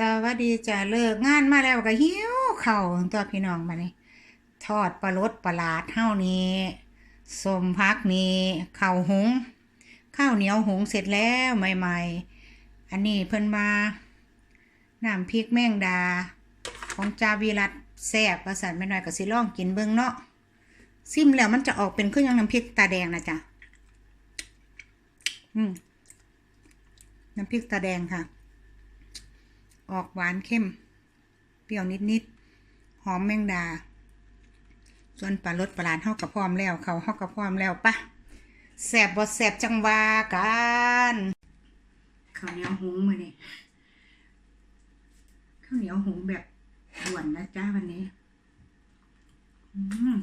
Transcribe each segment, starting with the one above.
สวัสดีจ้าเลิกงานมาแล้วก็หิวเข่าตัวพี่น้องมาเนี่ทอดปลาลดปลาลาดเท่านี้สมพักนี้ข้าวหงข้าวเหนียวหงเสร็จแล้วใหม่ๆ อันนี้เพิ่นมาน้ำพริกแมงดา ของจาวีรัตแซ่บประสานไม่น้อยก็สิลองกินเบิ่งเนาะซิมแล้วมันจะออกเป็นเครื่องน้ำพริกตาแดงนะจ๊ะอืมน้ำพริกตาแดงค่ะ ออกหวานเข้ม เปรี้ยวนิดๆ หอมแมงดา ส่วนปลารสปลาลานเฮากับพร้อมแล้ว เขาเฮากับพร้อมแล้วปะแสบบ่แสบจังวากันข้าวเหนียวหุงมื้อนี้ข้าวเหนียวหุงแบบด่วนนะจ้าวันนี้ อืม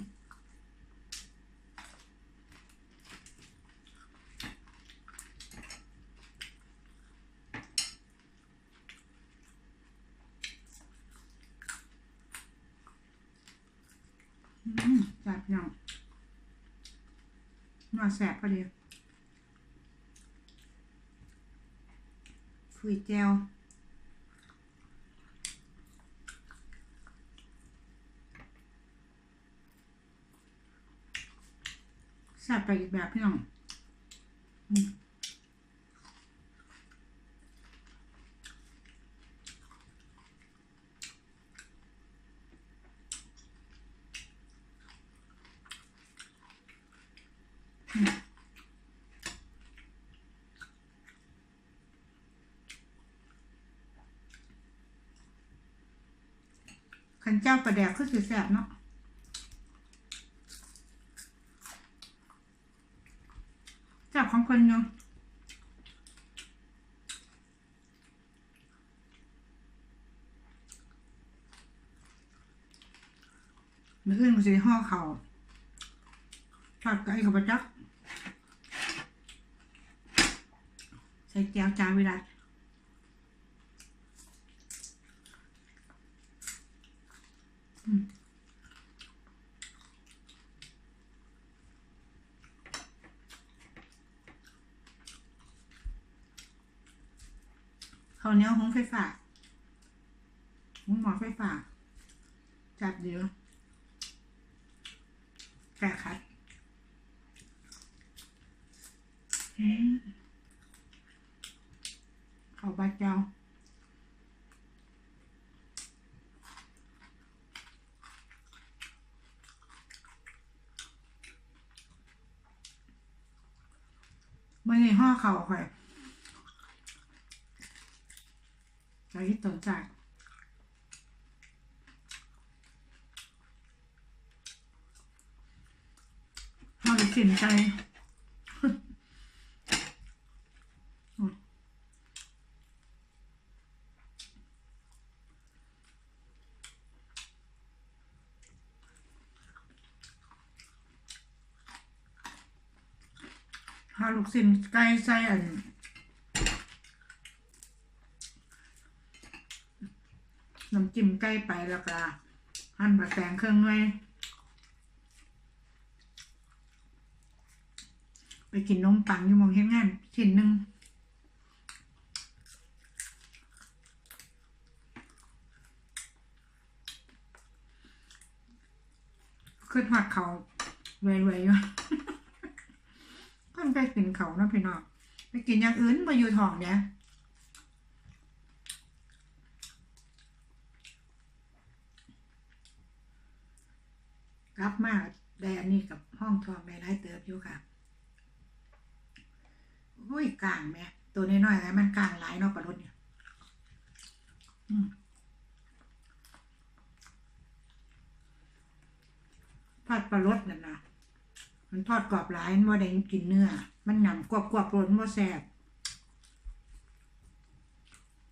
แสบพี่น้องน่าแสบพอดีคุยแจวแสบไปอีกแบบพี่น้อง อืม ขันเจ้าประแดกคือสิแสบเนาะแสบของคนเนาะมืออื่นก็สิห่อเขาวทอดไก่กับปลาจักใส่แก้วจาวิรัต อืมข้าเนี้ยหงไฟฟ้าหงหมอไฟฟ้าจัดเดี๋ยวแกะคัดเขาบาดเจ้า ไม่ได้ห่อเข่าค่อยใจที่ตนใจห่อได้สินใจ หาลู กชิ้นไก่ใส่อันน้ำจิ้มไก่ไปแล้วก็หั่นบะแตงเครื่องไว้ไปกินนมปังอยู่มองเห็นงานชิ้นหนึ่งขึ้นหัดเขารวยๆอยู่ คนไปกินเขาเนาะพี่น้องไปกินอย่างอื่นมาอยู่ท้องเนี่ยกลับมาได้อันนี้กับห้องทองได้หลายเติบอยู่ค่ะโอ้ยกลางแม่ตัวน้อยๆอะไรมันกลางหลายเนาะปลาลดเนี่ยอืมทอดปลาลดนั่นนะ มันทอดกรอบหลายมันบ่ได้กินเนื้อ มันหนำกรอบกรอบๆรสบ่แซ่บ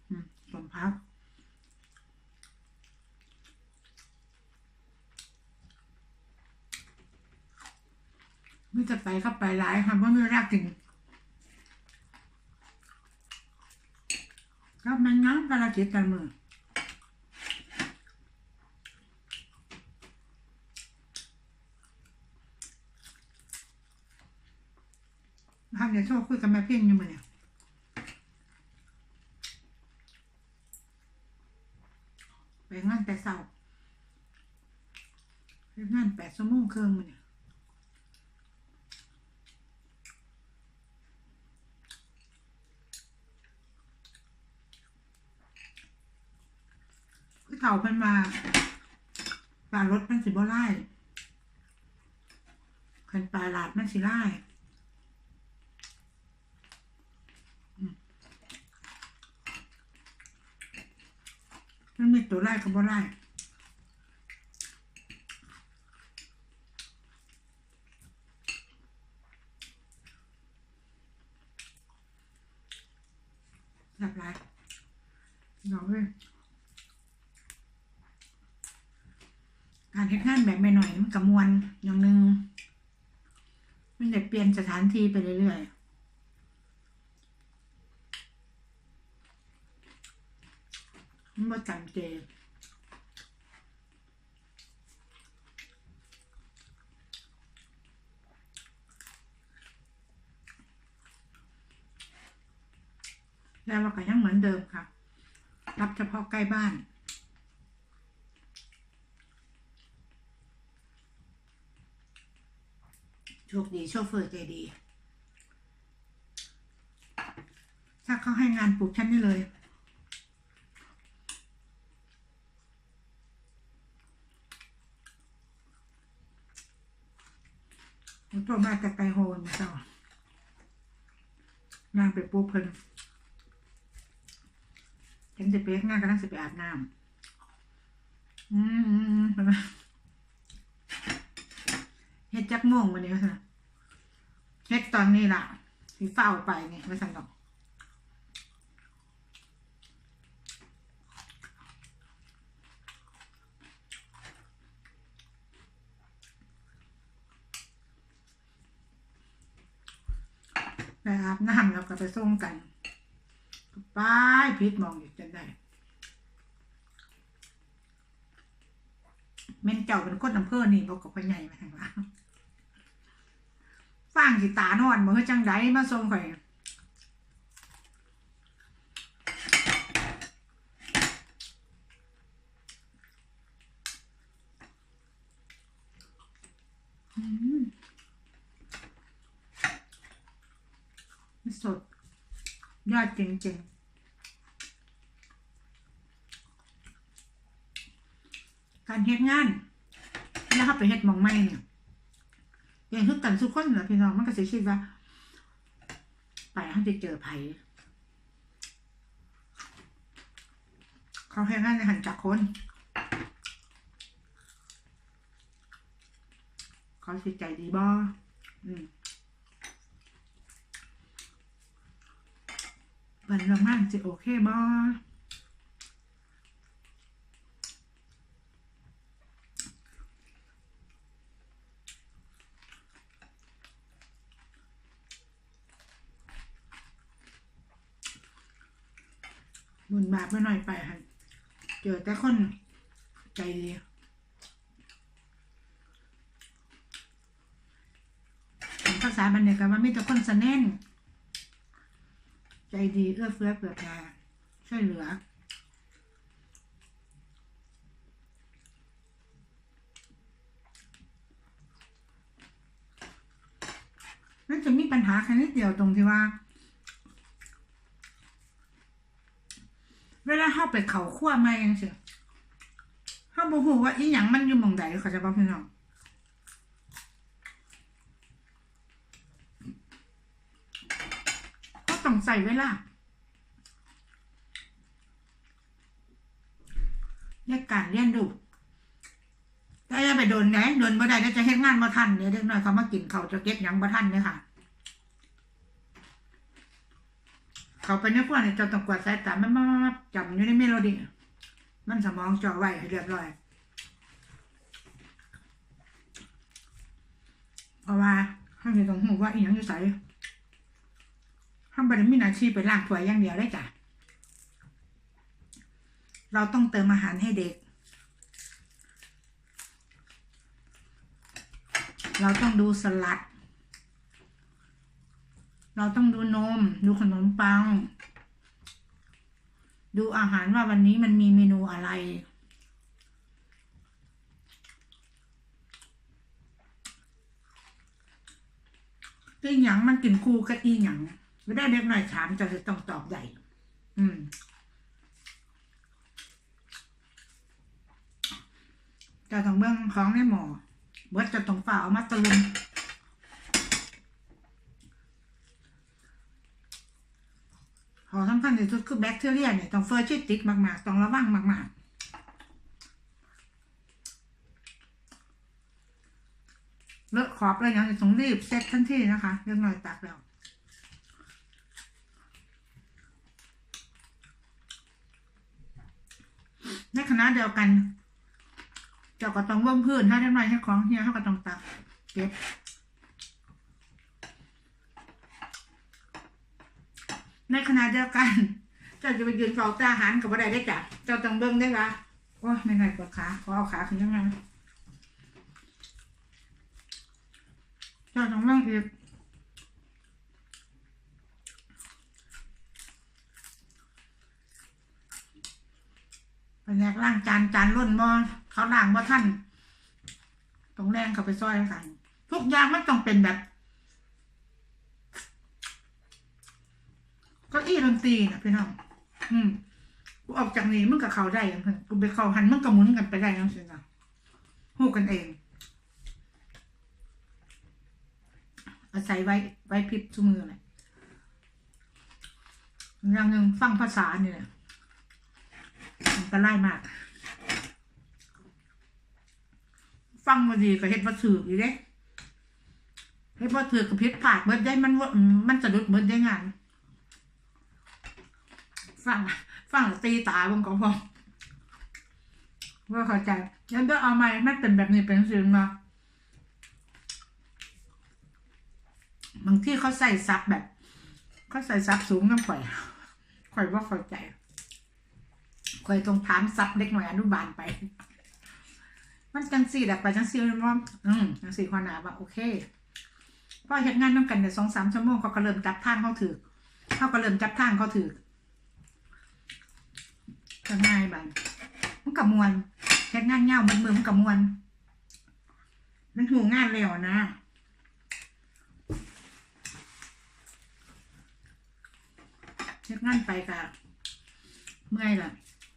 อืมสมพักไม่จะไปเข้าไปหลายค่ะเพราไม่รักกินก็มันง้ำปลาจิตกันมือ พักเดี๋ยวโชว์คุยกับแม่เพียงอยู่มือเนี่ยไปงานแต่เช้าไปงานแปดชั่วโมงครึ่งมันเนี่ยคือเฒ่าเพิ่นมาปลารถมันสิบ่ไล่คันปลาหลาดมันสิไล่ มันมีตัวไล่กับบ่ไล่หลากหลน้องเลยการเฮ็ดงานแบบไม่หน่อยมันกับมวนอย่างหนึ่งมันจะเปลี่ยนสถานที่ไปเรื่อยๆมันบ่จำ เจ แล้วเราก็ยังเหมือนเดิมค่ะ รับเฉพาะใกล้บ้านโชคดีโชเฟอร์ใจดี ถ้าเขาให้งานปลูกฉันได้เลย ผมโทรมาแตะไกโฮนมาเจ้างานไปปลูกเพิ่นฉันจะไปงานกำลังจะไปอาบน้ำอืมอืมอืมเห็นไหมเฮ็ดจักม่วงวันนี้ว่าซั่นะเฮ็ดตอนนี้ล่ะสีเฝ้าไปนี่ว่าสั่นดอกไปอาบน้ำแล้ว ก็ไปส่งกันไปพิษมองอยู่จนได้เม่นเจ้าเป็นคนอำเภอนี่บอกกับพ่อใหญ่มาทางล่างฟังสิตานอนบ่เฮ็ดจังไดมาส่งข่อยอืม สด ยอดจริงๆการเฮ็ดงานแล้วเขาไปเฮ็ดมองไม่เนี่ยอย่างทุกกันทุกคนนะพี่น้องมันก็สิคิดว่า ไปเขาจะเจอไผเขาเฮ็ดงานในหันจากคน เขาสิใจดีบ่อืม บันเรางานจะโอเคบ่บุญบาปไม่หน้อยไปหันเจอแต่คนใจดีภาษาบันเนี่ยก็ว่ามีแต่คนสะแน่น ใจดีเอื้อเฟื้อเผื่อแผ่ช่วยเหลือนั่นจะมีปัญหาแค่นิดเดียวตรงที่ว่า เวลาเข้าไปเขาขั้วไม่ยังเสียเขาบอกว่าอีหยังมันอยู่มองใดเขาจะบอกพี่น้องก็ต้อง ใส่เวลาในการเรียนรู้แต่อย่าไปโดนแหนโดนบ่ได้แล้วจะเฮ็ดงานบ่ทันเดี๋ยเด็กน้อยเขามากินเขาจะเก็บยังบ่ทันเนี่ยค่ะ เขาไปในพวกนี้จะต้องกวาดสายตามันมาจำอยู่ในเมโลดี้มันสมองจ่อไว้ให้เรียบร้อย เพราะว่าเขาจะต้องหูว่าอีหยังอยู่ใส่ ทำบริมีอาชีพไปล้างถ้วยอย่างเดียวได้จ้ะ เราต้องเติมอาหารให้เด็ก เราต้องดูสลัด เราต้องดูนม ดูขนมปัง ดูอาหารว่าวันนี้มันมีเมนูอะไรอีหยังมันกินคู่กับอีหยัง ไม่ได้เด็กหน่อยถามจะต้องตอบใหญ่ อืม จะต้องเบื้องของในหมอเบิดจะต้องฝ่าเอามาตะลุมขอสำคัญที่สุดคือแบคทีเรียเนี่ยต้องเฟอร์ชิติกมากๆ ต้องระวังมาก ๆเลอะขอบอะไรอย่างนี้ต้องรีบเซ็ตทันทีนะคะเรื่องหน่อยตักแล้ว ในข ณะเดียวกัน เจ้าก็ต้องเบิ่งพื้นถ้าได้หน่อยให้ของเฮียเขาก็ต้องตักเก็บในขณะเดียวกัน เจ้าจะไปยืนเฝ้าตาหันกับว่าใดได้จับเจ้าต้องเบิ่งได้ปะโอ้ยไม่หนปวดขาขอเอาขาขึ้นยังไงเจ้าต้องเบิ่งอีก ไปแยกล่างจานจานล้นมอเขาล่างบ่ท่านต้องแรงเขาไปซอยกันทุกอย่างมันต้องเป็นแบบก็อี้ดนตรีนะพี่น้อง อืมกูออกจากนี้มึงกับเขาได้ยังไงกูไปเขาหันมึงกับมุนกันไปได้ยังไงนะหูกันเอง อาศัยไว้ไว้พริบทุกมือเลยอย่างหนึ่งฟังภาษาเนี่ย ก็ไล่มาก ฟังมาดีก็เฮ็ดว่าถืออยู่เด้เฮ็ดว่าถือกับพิษผาดเบิดได้มันว่ามันจะดุดเบิดได้งานฟังฟังตีตาบงก็พอว่าเข้าใจยังต้องเอาไหมมันเป็นแบบนี้เป็นสิ่งมาบางที่เขาใส่ซับแบบเขาใส่ซับสูงน้ำข่อยข่อยว่าเข้าใจ ข่อยตรงถามซับเล็กหน่อยอนุบาลไป มันจังสี่แบบไปจังสี่มันว่าอืมจังสี่ความหนาว่าโอเคพอเห็นงานน้ำกันเดี๋ยสองสามชั่วโมงเขาก็เริ่มจับทางเขาถือเขาก็เริ่มจับทางเขาถือก็ง่ายบันมันกับมวนเฮ็ดงานเงามือมือมันกับมวนมันหูงานแล้วนะเฮ็ดงานไปกะเมื่อยละ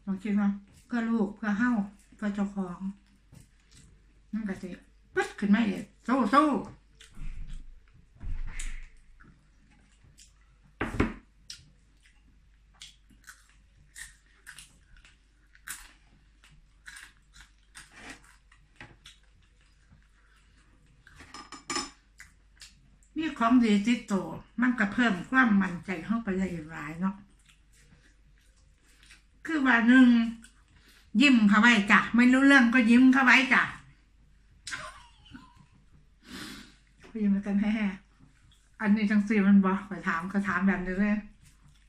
ลองคิดว่าเพื่อลูกเพื่อเฮ้าเพื่อเจ้าของนั่นก็สิปึ๊ดขึ้นมาเองสู้สู้มีของดีติดตัวมันก็เพิ่มความมั่นใจเข้าไปได้หลายเนาะ คือว่าหนึ่งยิ้มเข้าไว้จ้ะไม่รู้เรื่องก็ยิ้มเข้าไว้จ้ะก็ยิ้มกันแฮ่ๆอันนี้จังสีมันบอกขอถามก็ถามแบบนี้เลย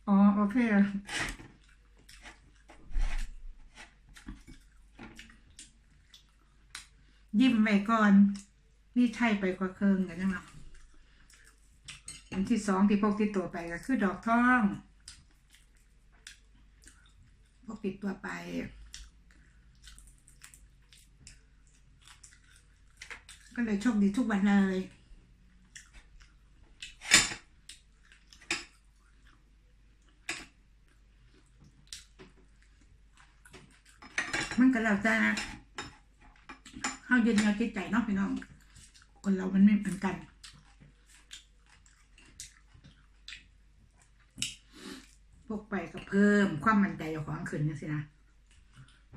อ๋อโอเคยิ้มไปก่อน นี่ใช่ไปกว่าเคิงกันยังไงอันที่สองที่พกติดตัวไปก็คือดอกทอง พกติดตัวไป ก็เลยโชคดีทุกวันเลยมันก็แล้วแต่เข้าเยืนยันจิตใจเนาะพี่น้อง คนเรามันไม่เหมือนกัน พวกไปก็เพิ่มความมั่นใจเจ้าของขึ้นนี่สินะ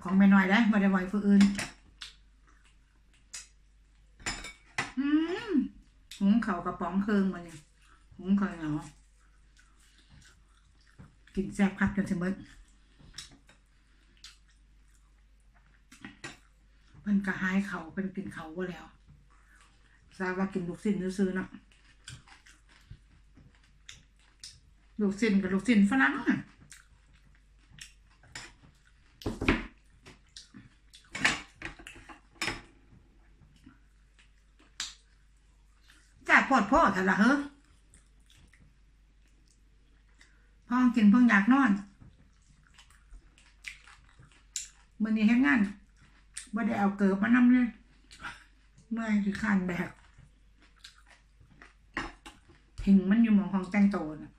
ของไม่น้อยได้มาได้ไว้ผู้อื่นอืมหุงเข่ากระป๋องเคืองมาเนี่ยหุงเขาเหงากินแซ่บคักจนเบิดเพิ่นกระหายเขาเพิ่นกินเขาว่าแล้วทราบว่ากินลูกสิ้นซื้อๆเนาะลูกสิ้นกับลูกสิ้นฝรั่งอะ จ้าพอ ดพ่อแต่ละเฮ้อพ่อกินเพิ่งอยากนอนมื่อนี้เฮ็ดงานบ่ได้เอาเกิบมานำเลยเมื่อยคือขันแบกหิงมันอยู่หมองของแต่งโตนะ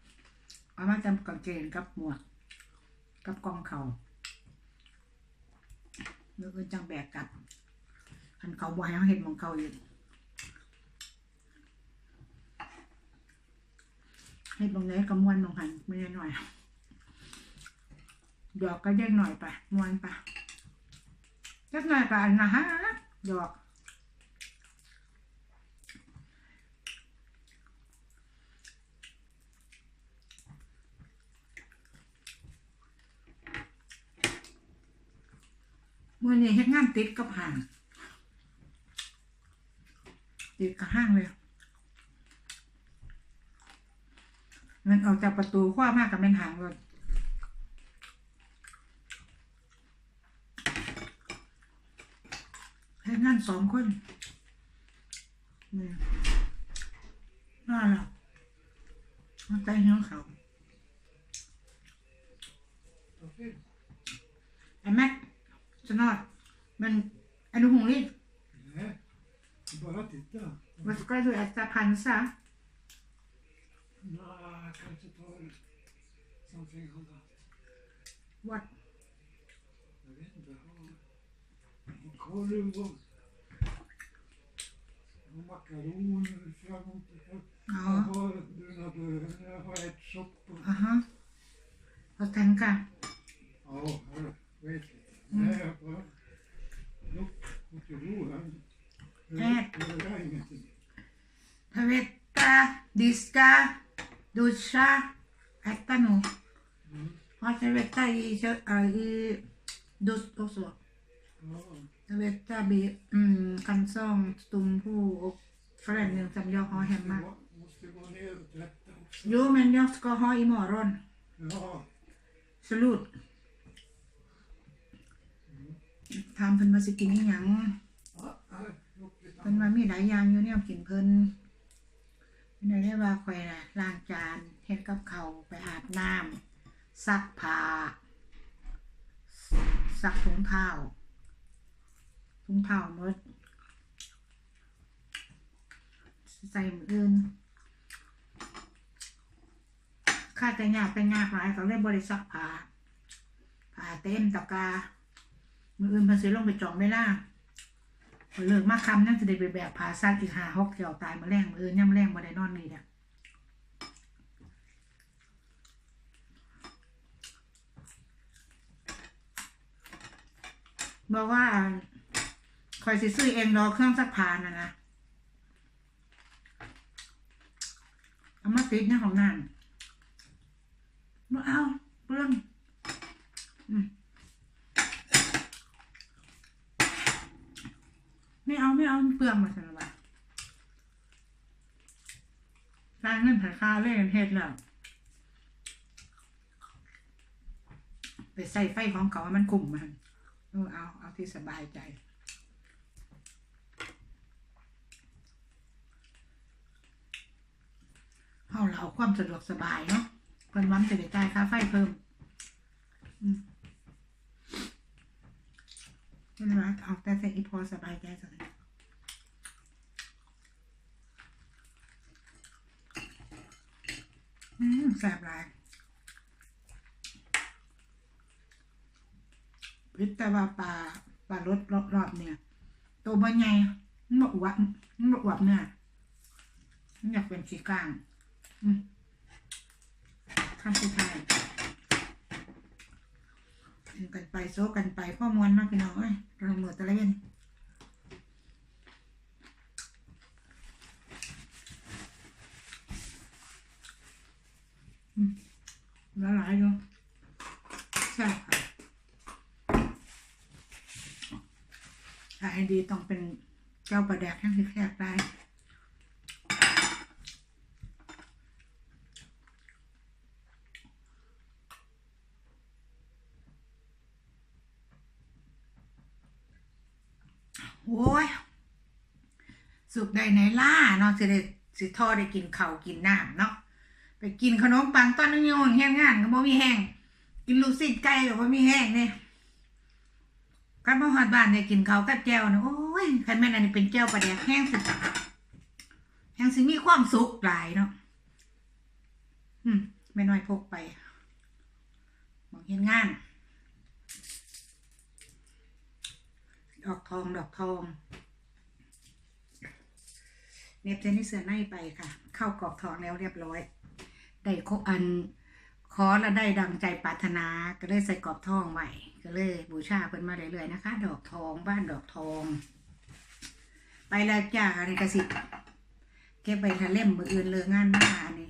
เอามาจำกางเกงกับหมวก กับกองเขาเมื่อคืนจังแบกกลับคันเขาบ่ให้เขาเห็นมองเขาอยู่ ให้บางไหนก็มวนบางหันไม่ได้หน่อยดอกก็เด้หน่อยไปมวนไปเล็กหน่อยไปอันนะฮะดอกมื่อนี้เฮ็ดงานติดกับห้างติดกับห้างเลย มันออกจากประตูคว้ามากกับเป็นหางเลยเฮ็ดงานสองคนนี่น่าละมันใจเหี้ยวเขาไอ้แม็ก Snart. Men är du hungrig? Nej, bara titta. Vad ska du äta? Pansa? Och tillbaka. Jag Ja. har bruna bönor, jag har ärtsoppa. Aha. Vad tänka? Ja, jag vet inte. Nej, jag bara... Lukt och till ro här. Ät. Jag gör ingenting. Tvätta, diska, duscha, äta nu. Mm. Har tvätta i, kö- äh, i dusch också. Ja, Tvätta bi, mm, kalsong, strumpor och klänning som jag har hemma. Jo, men jag ska ha imorgon. Ja. Slut. ทำเพิ่นมาสิกินอีหยังเพิ่นมามีหลายอย่างอยู่เนี่ยกินเพิ่นเพิ่นได้ว่าข่อยน่ะล้างจานเฮ็ดกับเขาไปอาบน้ำ ซักผ้าซักถุงเท้าถุงเท้ามดใส่มืออื่นข้าแต่ยากไปยากหลายเขาเลยบริซักผ้าผ้าเต็มตะกา มืออื่นพิ่นสิลงไปจองเวลาเลิกมาคำนั่นจะได้ไปแบบผาซักอีกหาหกเกี่ยวตายมาแรงมือย่ำแรงมาได้นอนนี่เนี่ย บอกว่าคอยสิซื้อเองดอเครื่องซักผ้าน่ะนะเอามาติดในของนั่นบ่เอาเปลืองไม่เอาไม่เอาเปลืองมาสนบะร้านเงินถ่ายค่าเล่นเฮ็ดแล้วไปใส่ไฟของเขาว่ามันกลุ่มมัน เออเอาเอาที่สบายใจเอาเราเอาความสะดวกสบายเนาะเพิ่นวันจะได้จ่ายค่าไฟเพิ่มเพิ่นว่าเอาแต่ใส่อีพอสบายใจสักน่อยอืมแสบหลาย พิต่ว่าปลาปลารสรอบๆเนี่ย ตัวบ่ใหญ่มันบ่อวบมันบ่อวบเนี่ยมันอยากเป็นสีกลางข้ามสุดท้ายกันไปโซกันไปพ่อมวนมากพี่น้องเอ้ยเราเหมือตะเล่น ละลายอยู่แซ่บค่ะถ้าให้ดีต้องเป็นเจ้าประแดกทั้งที่แคบได้โอ้ยสุกได้ไหนล่าเนาะสิได้สิทอได้กินเขากินน้ำเนาะไปกินขนมปังตอนนึงโยงแห้งงานก็บ่มีแห้งกินลูกศิษย์ไก่ก็บ่มีแห้งเนี่ย กันมาฮอดบ้านเนี่ยกินเขากับแจ่วนะโอ้ยคันแม่นอันนี้เป็นแจ่วปลาแดกแห้งสุดแห้งสิมีความสุขหลายเนาะอืมแม่น้อยพกไปมองเห็นงาน ดอกทองดอกทองเน็บเจนี่เสือในไปค่ะ เข้ากรอบทองแล้วเรียบร้อย ได้ครบอัน ขอและได้ดังใจปรารถนาก็เลยใส่กรอบทองใหม่ก็เลยบูชาเพิ่นมาเรื่อยๆนะคะ ดอกทองบ้านดอกทอง ไปแล้วจ้าอันนี้กสิเก็บไปทะเล่มมืออื่นเลยงานหน้าอันนี้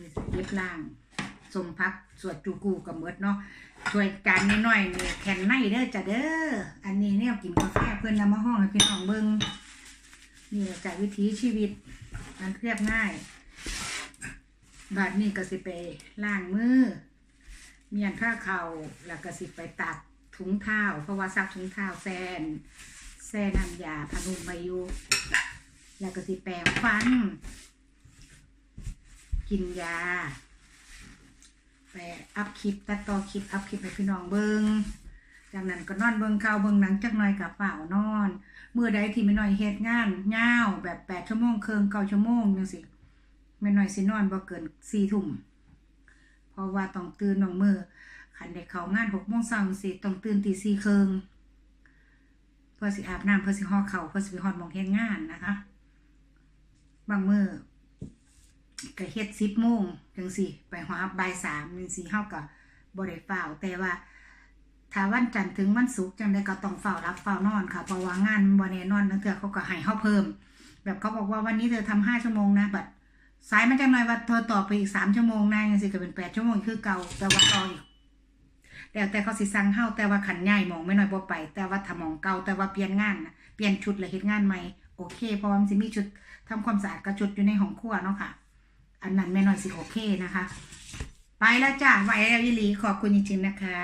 นี่เย็บล่างสมพักสวดจูกูกับเมดเนาะช่วยการนิดหน่อยๆนี่แคนในเด้อจ้ะเด้ออันนี้เนี่ยกินกาแฟเพื่อนนำมาห้องให้พี่น้องเบิ่งนี่แหละจากวิถีชีวิตมันเรียบง่าย บาดนี้ก็สิไปล้างมือ เมียนผ้าเข่าแล้วก็สิไปตัดถุงเท้าเพราะว่าซักถุงเท้าแซนแซนน้ำยาพนุมายุแล้วก็สิแปรงฟัน กินยา ไปอัพคลิปตัดต่อคลิปอัพคลิปให้พี่น้องเบิงจากนั้นก็นอนเบิงข่าวเบิงหนังจักหน่อยกับเปล่านอน เมื่อใดที่ไม่น้อยเฮ็ดงานยาวแบบแปดชั่วโมงเคิงเก้าชั่วโมงจังสิ ไม่น้อยสินอนบ่เกินสี่ทุ่มเพราะว่าต้องตื่นน้องมือคันได้เขางานหกโมงเช้าจังสิต้องตื่นตีสี่เคิงเพื่อสิอาบน้ำเพื่อสิห่อเข่าเพื่อสิไปฮอดมองเฮ็ดงานนะคะ บางมือก็เฮ็ดสิบโมงจังสิไปหาบ่ายสามจังสิเฮาก็บ่ได้เฝ้าแต่ว่าถ้าวันจันทร์ถึงวันศุกร์จังไดก็ต้องเฝ้ารับเฝ้านอนค่ะเพราะว่างานมันบ่แน่นอนบางเทื่อเขาก็ให้เฮาเพิ่ม แบบเขาบอกว่าวันนี้เธอทำห้าชั่วโมงนะบัด สายมันจังหน่อยว่าเธอต่อไปอีกสามชั่วโมงนะจังสิก็เป็นแปดชั่วโมงคือเก่าแต่ว่าต่ออีกแล้วแต่เขาสิสั่งเฮาแต่ว่าขันใหญ่มองไม่น้อยบ่ไป แต่ว่าถ้ามองเก่าแต่ว่าเปลี่ยนงานนะเปลี่ยนชุดแล้วเฮ็ดงานใหม่โอเคเพราะว่ามันสิมีชุดทำความสะอาดกับชุดอยู่ในห้องครัวเนาะค่ะ อันนั้นแม่น้อยสิโอเคนะคะ ไปแล้วจ้าไว้แล้วยิลีขอบคุณจริงๆนะคะ